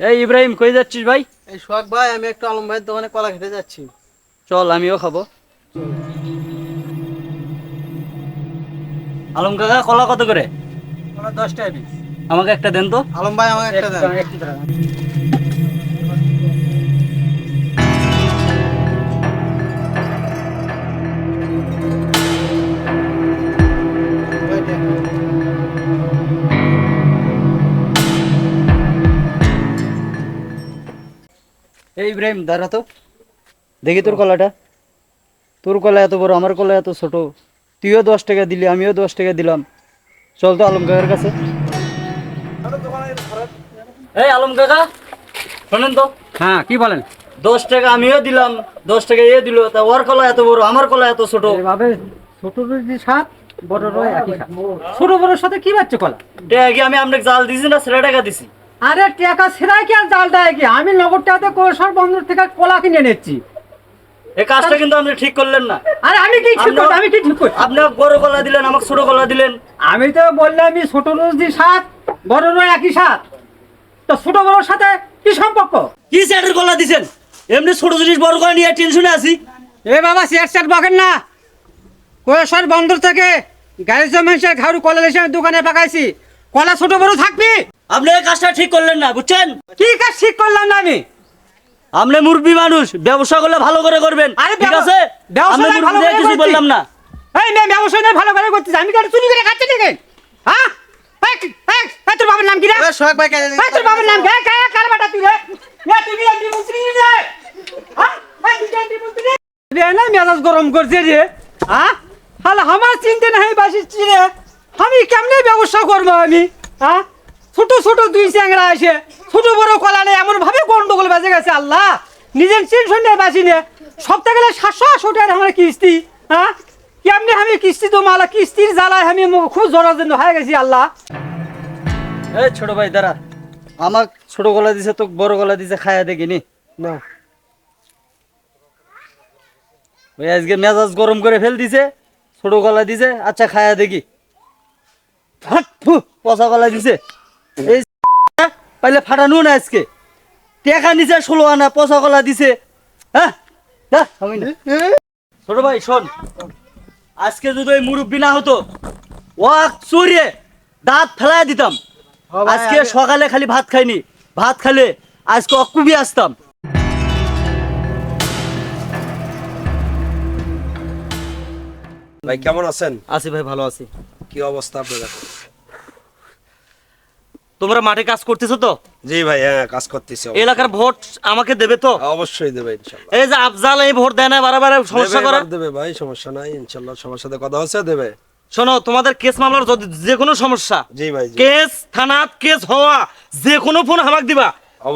এই ইব্রাহিম কই যাচ্ছিস ভাই? এই সোহাগ ভাই আমি একটু আলম ভাইয়ের দোকানে কলা খেতে যাচ্ছি। চল আমিও খাব। আলম কাকা কলা কত করে? কলা দশ টাকা আমাকে একটা দেন তো। আলম ভাই আমাকে একটা দেন। ইব্রাহিম দাঁড়া তো। দেখি তোর কলাটা। তোর কলা এত বড় আমার কলা এত ছোট। তুইও দশ টাকা দিলি আমিও দশ টাকা দিলাম। চল তো আলম কাকার কাছে। এই আলম কাকা শোনেন তো। হ্যাঁ কি বলেন? দশ টাকা আমিও দিলাম দশ টাকা এ দিল। তা ওর কলা এত বড় আমার কলা এত ছোট। এভাবে ছোট সাত বড় রয় একই ছোট বড়র সাথে কি বাচ্চা কলা? আমি আপনাকে জাল দিছি না সেটা টাকা দিছি। আরে টাকা সেরাই কি আর জাল দেয় কি? আমি নগদ টাকাতে কোষার বন্দর থেকে কলা কিনে নিচ্ছি এই কাজটা কিন্তু আপনি ঠিক করলেন না। আরে আমি কি ঠিক করছি? আমি কি ঠিক করছি? আপনি বড় গলা দিলেন আমাকে ছোট গলা দিলেন। আমি তো বললাম আমি ছোট রোজ দি সাত বড় রয় একই সাত। তো ছোট বড়র সাথে কি সম্পর্ক? কি স্যারের গলা দিছেন? এমনি ছোট জিনিস বড় কলা নিয়ে টেনশনে আছি। এ বাবা চেয়ার চার বকেন না। কোষার বন্দর থেকে গাড়ি জমেন্সের ঘাড়ু কলা আমি দোকানে পাকাইছি। কলা ছোট বড় থাকবি? আপনি এই কাজটা ঠিক করলেন না বুঝছেন? কি কাজ ঠিক করলাম না আমি? আপনি মুরব্বী মানুষ ব্যবসা করলে ভালো করে করবেন আরে ঠিক আছে? ব্যবসা আমি ভালো করে কিছু। বললাম না। এই মেয়ে ব্যবসা নিয়ে ভালো করে করছিস আমি কারও চুরি করে খাচ্ছি নাকি? হ্যাঁ? তোর বাবার নাম কি রে? সোহাগ ভাই কেন এই, তোর বাবার নাম কি? কে- কার বেটা তুই রে? এ, তুই কি এমপি মন্ত্রী রে? হ্যাঁ? এই, তুই কি এমপি মন্ত্রী রে না মেজাজ গরম করছে রে। হ্যাঁ? হাল আমার চিন্তা নাই বাসিচ্ছি রে। আমি কেমনে ব্যবসা করব আমি? হ্যাঁ? ছোট ছোট দুই চ্যাংরা আসে। ছোট বড় কলা নেই এমন ভাবে গন্ডগোল বাজে গেছে আল্লাহ। নিজের টেনশন নেই বাসি নে। সপ্তাহ গেলে সাতশো আটশো টাকার আমার কিস্তি হ্যাঁ? কেমনে আমি কিস্তি তো মালা? কিস্তির জ্বালায় আমি খুব জরাজন্য হয়ে গেছি আল্লাহ। এই ছোট ভাই দাঁড়া। আমার ছোট গলা দিছে তো বড় গলা দিছে খায়া দেখিনি না। ওই আজকে মেজাজ গরম করে ফেল দিছে ছোট গলা দিছে আচ্ছা খায়া দেখি। ফাট, ফু, পচা গলা দিছে। এই পাইলে ফাটানো না আজকে। টেকা নিছে ষোলো আনা পচা গলা দিছে। হ্যাঁ? যা, আমি না। ছোট ভাই শোন। আজকে যদি ওই মুরব্বী না হতো ওয়াক চুরিয়ে দাঁত ফেলায় দিতাম। হ্যাঁ আজকে সকালে খালি ভাত খাইনি। ভাত খালে আজকে অকুবি আসতাম। ভাই কেমন আছেন? আছি ভাই ভালো আছি। কি অবস্থা আপনার? তোমরা মাঠে কাজ করতেছো তো? জি ভাই হ্যাঁ কাজ করতেছি এলাকার ভোট আমাকে দেবে তো? অবশ্যই দেবে ইনশাল্লাহ। এই যে আফজাল এই ভোট দেয় না বারবার সমস্যা করে দেবে ভাই সমস্যা নাই ইনশাল্লাহ সবার সাথে কথা হচ্ছে দেবে। শোনো তোমাদের কেস মামলার যদি যে কোনো সমস্যা জি ভাই কেস থানাত কেস হওয়া যে কোনো ফোন হামাক দিবা।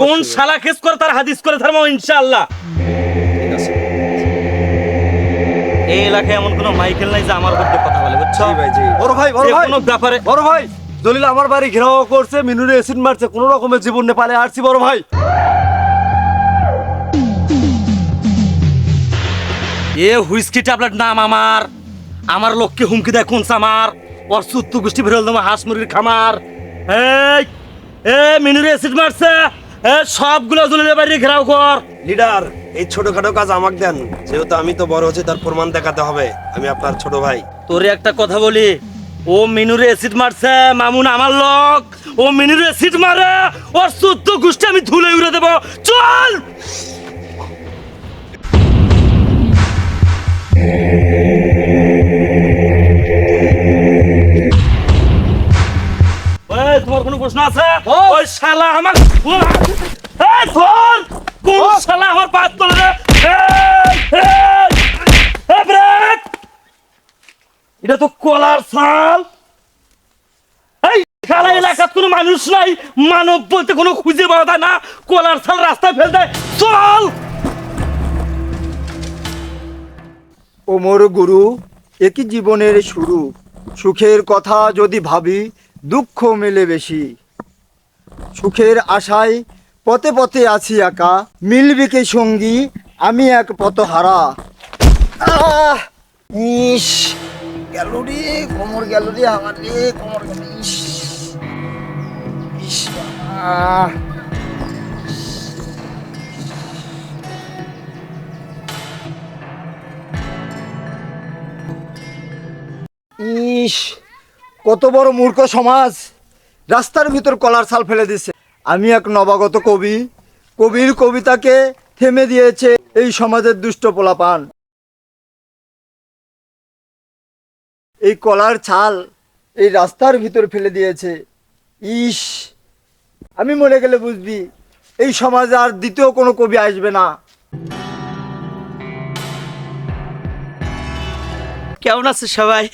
কোন শালা কেস করে তার হাদিস করে থাকব ইনশাআল্লাহ ঠিক আছে। এই এলাকায় এমন কোনো মাইকেল নাই যে আমার বিরুদ্ধে কথা বলে বুঝছ? জি ভাই জি। বড় ভাই বড় ভাই কোনো ব্যাপারে বড় ভাই। দলিল আমার বাড়ি ঘেরাও করছে মিনুরে এসিড মারছে কোন রকমের জীবন নেপালে আসছি বড় ভাই। এ হুইস্কি ট্যাবলেট নাম আমার। আমার লোককে হুমকি দেয় কোন আমার ওর সুত্তু গোষ্ঠী বেরোল তোমার হাঁস মুরগির খামার। এই এ মিনুরে অ্যাসিড মারছে। এ সবগুলো জলিলে বাড়ি ঘেরাও কর। লিডার এই ছোটখাটো কাজ আমাকে দেন। যেহেতু আমি তো বড় হচ্ছি তার প্রমাণ দেখাতে হবে। আমি আপনার ছোট ভাই। তোরে একটা কথা বলি ও মিনুরে অ্যাসিড মারছে মামুন আমার লোক ও মিনুরে অ্যাসিড মারে ওর সুত্ত গোষ্ঠী আমি ধুলে উড়ে দেবো। চল! তোমার কোনো প্রশ্ন আছে? ওই শালা আমার! কোন শালা আমার পাত তোলে রে? এই, এই, এই, ব্রেক! এটা তো কলার ছাল। এই এলাকার কোনো মানুষ নাই মানব বলতে কোনো খুঁজে পাওয়া যায় না কলার ছাল রাস্তায় ফেল দেয় চল! ও মোর গুরু একই জীবনের শুরু? সুখের কথা যদি ভাবি দুঃখ মেলে বেশি। সুখের আশায় পথে পথে আছি একা মিলবে কে সঙ্গী? আমি এক পথহারা। আহ ইস! গেল কোমর আমার রে, কোমর ইস কত বড় মূর্খ সমাজ। রাস্তার ভিতর কলার সাল ফেলে দিছে। আমি এক নবাগত কবি। কবির কবিতাকে থেমে দিয়েছে এই সমাজের দুষ্ট পোলাপান। এই কলার ছাল এই রাস্তার ভিতর ফেলে দিয়েছে। ইস, আমি মরে গেলে বুঝবি, এই সমাজে আর দ্বিতীয় কোনো কবি আসবে না। কেমন আছে সবাই?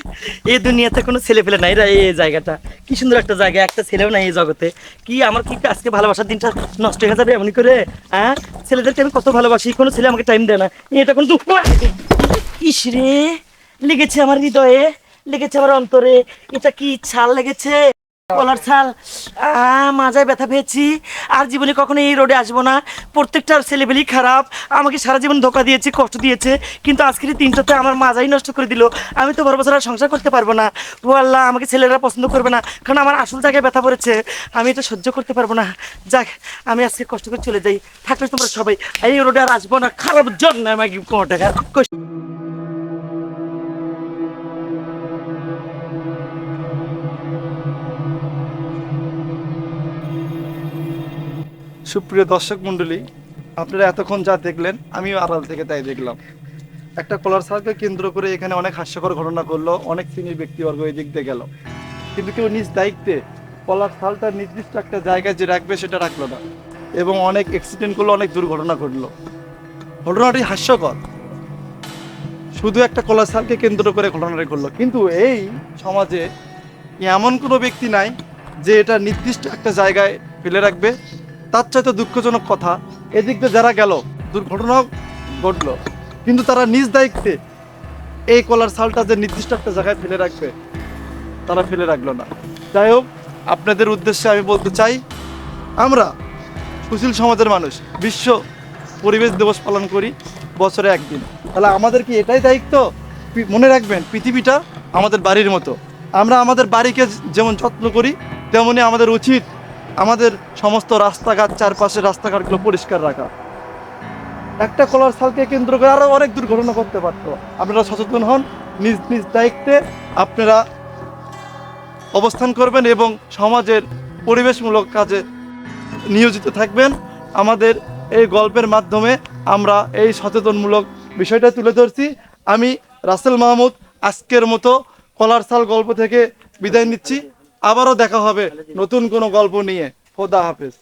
এই দুনিয়াতে কোনো ছেলে ফেলে নাই রে এই জায়গাটা। কি সুন্দর একটা জায়গা, একটা ছেলেও নাই এই জগতে। কি আমার কি আজকে ভালোবাসার দিনটা নষ্ট হয়ে যাবে এমনি করে হ্যাঁ? ছেলেদেরকে আমি কত ভালোবাসি, কোনো ছেলে আমাকে টাইম দেয় না। এটা কোনো দুঃখ ইস রে, লেগেছে আমার হৃদয়ে। লেগেছে আমার অন্তরে। এটা কি ছাল লেগেছে? কলার ছাল। মাজায় ব্যথা পেয়েছি। আর জীবনে কখনো এই রোডে আসব না। প্রত্যেকটা ছেলেবেলি খারাপ। আমাকে সারা জীবন ধোকা দিয়েছে, কষ্ট দিয়েছে। কিন্তু আজকের এই দিনটাতে আমার মাজাই নষ্ট করে দিল। আমি তো বড় বছর আর সংসার করতে পারব না। ও আল্লাহ, আমাকে ছেলেরা পছন্দ করবে না। কারণ আমার আসল জায়গায় ব্যথা পড়েছে। আমি এটা সহ্য করতে পারব না। যাক, আমি আজকে কষ্ট করে চলে যাই। থাকলে তোমরা সবাই। এই রোডে আর আসব না। খারাপ জন্য আমাকে কোনো টাকা সুপ্রিয় দর্শক মণ্ডলী, আপনারা এতক্ষণ যা দেখলেন, আমিও আড়াল থেকে তাই দেখলাম। একটা কলার সালকে কেন্দ্র করে এখানে অনেক হাস্যকর ঘটনা করল অনেক শ্রেণির ব্যক্তিবর্গ এই দিক দিয়ে গেল। কিন্তু কেউ নিজ দায়িত্বে কলার সালটা নির্দিষ্ট একটা জায়গায় যে রাখবে সেটা রাখল না এবং অনেক অ্যাক্সিডেন্ট করল, অনেক দুর্ঘটনা ঘটলো। ঘটনাটি হাস্যকর। শুধু একটা কলার সালকে কেন্দ্র করে ঘটনাটি ঘটলো, কিন্তু এই সমাজে এমন কোনো ব্যক্তি নাই যে এটা নির্দিষ্ট একটা জায়গায় ফেলে রাখবে তার চাইতে দুঃখজনক কথা, এদিক দিয়ে যারা গেল, দুর্ঘটনাও ঘটলো। কিন্তু তারা নিজ দায়িত্বে এই কলার সালটা যে নির্দিষ্ট একটা জায়গায় ফেলে রাখবে, তারা ফেলে রাখল না। যাই হোক, আপনাদের উদ্দেশ্যে আমি বলতে চাই, আমরা সুশীল সমাজের মানুষ, বিশ্ব পরিবেশ দিবস পালন করি বছরে একদিন। তাহলে আমাদের কি এটাই দায়িত্ব? মনে রাখবেন, পৃথিবীটা আমাদের বাড়ির মতো। আমরা আমাদের বাড়িকে যেমন যত্ন করি, তেমনি আমাদের উচিত আমাদের সমস্ত রাস্তাঘাট চারপাশের রাস্তাঘাটগুলো পরিষ্কার রাখা। একটা কলার সালকে কেন্দ্র করে আরও অনেক দুর্ঘটনা করতে পারতো। আপনারা সচেতন হন, নিজ নিজ দায়িত্বে আপনারা অবস্থান করবেন এবং সমাজের পরিবেশমূলক কাজে নিয়োজিত থাকবেন। আমাদের এই গল্পের মাধ্যমে আমরা এই সচেতনমূলক বিষয়টা তুলে ধরছি। আমি রাসেল মাহমুদ, আজকের মতো কলার সাল গল্প থেকে বিদায় নিচ্ছি। আবারও দেখা হবে নতুন কোনো গল্প নিয়ে। খোদা হাফেজ।